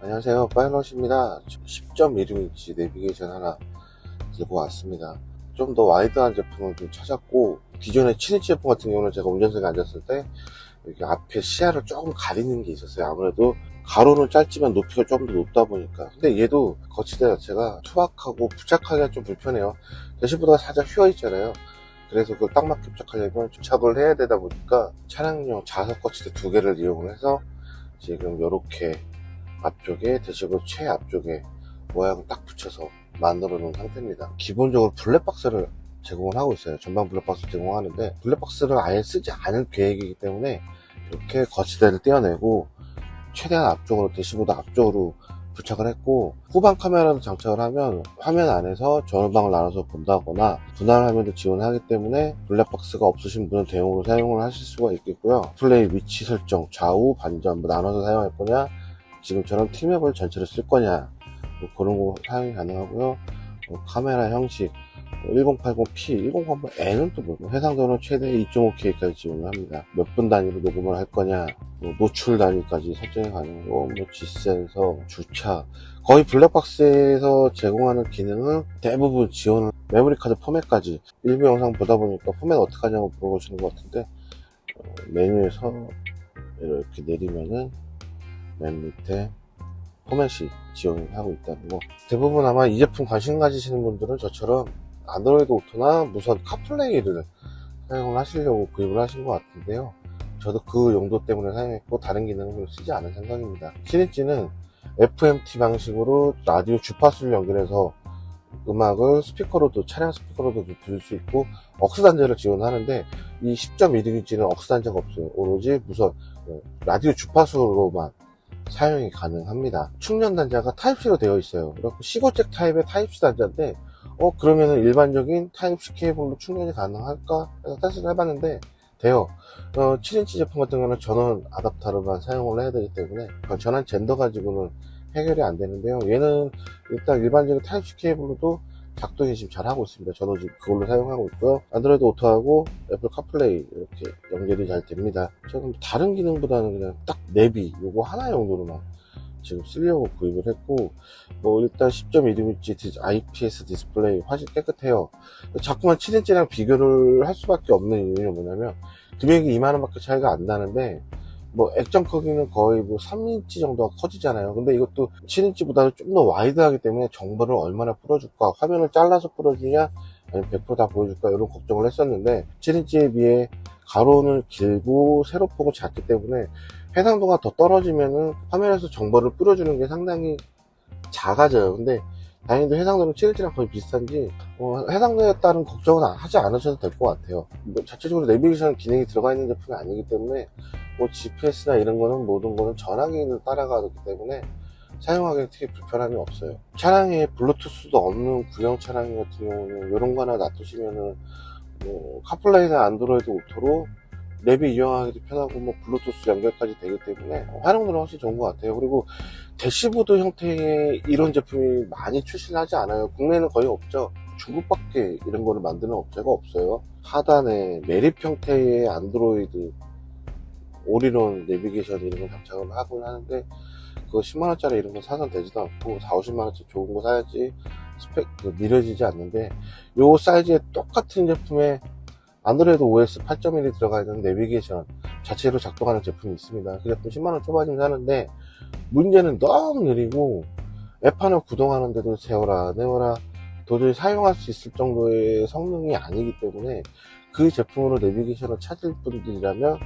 안녕하세요. 파일럿입니다. 10.16인치 내비게이션 하나 들고 왔습니다. 좀 더 와이드한 제품을 좀 찾았고 기존의 7인치 제품 같은 경우는 제가 운전석에 앉았을 때 이렇게 앞에 시야를 조금 가리는 게 있었어요. 아무래도 가로는 짧지만 높이가 조금 더 높다 보니까. 근데 얘도 거치대 자체가 투박하고 부착하기가 좀 불편해요. 대시보드가 살짝 휘어 있잖아요. 그래서 그걸 딱 맞게 부착하려면 주착을 해야 되다 보니까 차량용 자석 거치대 두 개를 이용을 해서 지금 이렇게 앞쪽에 대시보드 최앞쪽에 모양을 딱 붙여서 만들어 놓은 상태입니다. 기본적으로 블랙박스를 제공을 하고 있어요. 전방 블랙박스 제공하는데 블랙박스를 아예 쓰지 않을 계획이기 때문에 이렇게 거치대를 떼어내고 최대한 앞쪽으로 대시보드 앞쪽으로 부착을 했고 후방 카메라도 장착을 하면 화면 안에서 전원방을 나눠서 본다거나 분할 화면도 지원하기 때문에 블랙박스가 없으신 분은 대용으로 사용을 하실 수가 있겠고요. 플레이 위치 설정, 좌우, 반전 뭐 나눠서 사용할 거냐 지금처럼 팀앱을 전체를 쓸 거냐 뭐 그런 거 사용이 가능하고요. 뭐 카메라 형식 1080p, 1080N은 또 뭐고 해상도는 최대 2.5K까지 지원을 합니다. 몇 분 단위로 녹음을 할 거냐, 뭐 노출 단위까지 설정이 가능하고, 뭐 G센서, 주차 거의 블랙박스에서 제공하는 기능은 대부분 지원을 메모리 카드 포맷까지 일부 영상 보다 보니까 포맷 어떻게 하냐고 물어보시는 것 같은데 어, 메뉴에서 이렇게 내리면은 맨 밑에 포맷이 지원하고 있다는 거. 대부분 아마 이 제품 관심 가지시는 분들은 저처럼 안드로이드 오토나 무선 카플레이를 사용을 하시려고 구입을 하신 것 같은데요. 저도 그 용도 때문에 사용했고 다른 기능을 쓰지 않은 생각입니다. 시리즈는 FMT 방식으로 라디오 주파수를 연결해서 음악을 스피커로도 차량 스피커로도 들을 수 있고 억스 단자를 지원하는데 이 10.1인치는 억스 단자가 없어요. 오로지 무선 어, 라디오 주파수로만 사용이 가능합니다. 충전 단자가 타입C로 되어 있어요. 그래서 시고잭 타입의 타입C 단자인데, 어, 그러면은 일반적인 타입C 케이블로 충전이 가능할까? 해서 테스트를 해봤는데, 돼요. 어, 7인치 제품 같은 경우는 전원 아답터로만 사용을 해야 되기 때문에, 그 전원 젠더 가지고는 해결이 안 되는데요. 얘는 일단 일반적인 타입C 케이블로도 작동이 지금 잘 하고 있습니다. 저도 지금 그걸로 사용하고 있고요. 안드로이드 오토하고 애플 카플레이 이렇게 연결이 잘 됩니다. 저는 다른 기능보다는 그냥 딱 내비 요거 하나 정도로만 지금 쓰려고 구입을 했고 뭐 일단 10.1인치 IPS 디스플레이 화질 깨끗해요. 자꾸만 7인치랑 비교를 할 수밖에 없는 이유는 뭐냐면 금액이 2만원밖에 차이가 안 나는데 뭐 액정 크기는 거의 뭐 3인치 정도가 커지잖아요. 근데 이것도 7인치보다는 좀 더 와이드하기 때문에 정보를 얼마나 풀어줄까, 화면을 잘라서 풀어주냐, 아니면 100%다 보여줄까 이런 걱정을 했었는데 7인치에 비해 가로는 길고 세로폭은 작기 때문에 해상도가 더 떨어지면은 화면에서 정보를 뿌려주는 게 상당히 작아져요. 근데 다행히도 해상도는 7인치랑 거의 비슷한지 어, 해상도에 따른 걱정은 하지 않으셔도 될 것 같아요. 뭐 자체적으로 내비게이션 기능이 들어가 있는 제품이 아니기 때문에 뭐 GPS나 이런 거는 모든 거는 전화기를 따라가기 때문에 사용하기에 특히 불편함이 없어요. 차량에 블루투스도 없는 구형 차량 같은 경우는 이런 거 하나 놔두시면은 뭐 카플레이나 안드로이드 오토로 내비 이용하기도 편하고 뭐 블루투스 연결까지 되기 때문에 활용도는 훨씬 좋은 것 같아요. 그리고 대시보드 형태의 이런 제품이 많이 출시하지 않아요. 국내는 거의 없죠. 중국밖에 이런 거를 만드는 업체가 없어요. 하단에 매립 형태의 안드로이드 올인원 내비게이션 이런 걸 장착을 하곤 하는데 그거 10만원짜리 이런 거 사선 되지도 않고 4, 50만원짜리 좋은 거 사야지 스펙 그 미려지지 않는데 요 사이즈의 똑같은 제품에 안드로이드 OS 8.1이 들어가 있는 내비게이션 자체로 작동하는 제품이 있습니다. 그 제품 10만원 초반이면 사는데 문제는 너무 느리고 앱 하나 구동하는데도 세워라 내워라 도저히 사용할 수 있을 정도의 성능이 아니기 때문에 그 제품으로 내비게이션을 찾을 분들이라면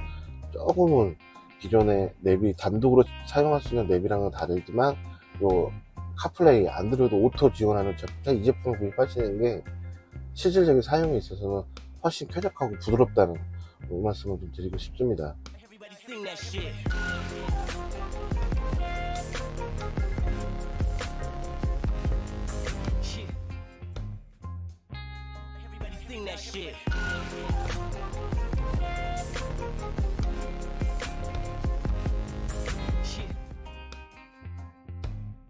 조금은 기존의 내비 단독으로 사용할 수 있는 내비랑은 다르지만 요 카플레이 안드로이드 오토 지원하는 제품 이 제품을 구입하시는 게 실질적인 사용에 있어서는 훨씬 쾌적하고 부드럽다는 말씀을 좀 드리고 싶습니다.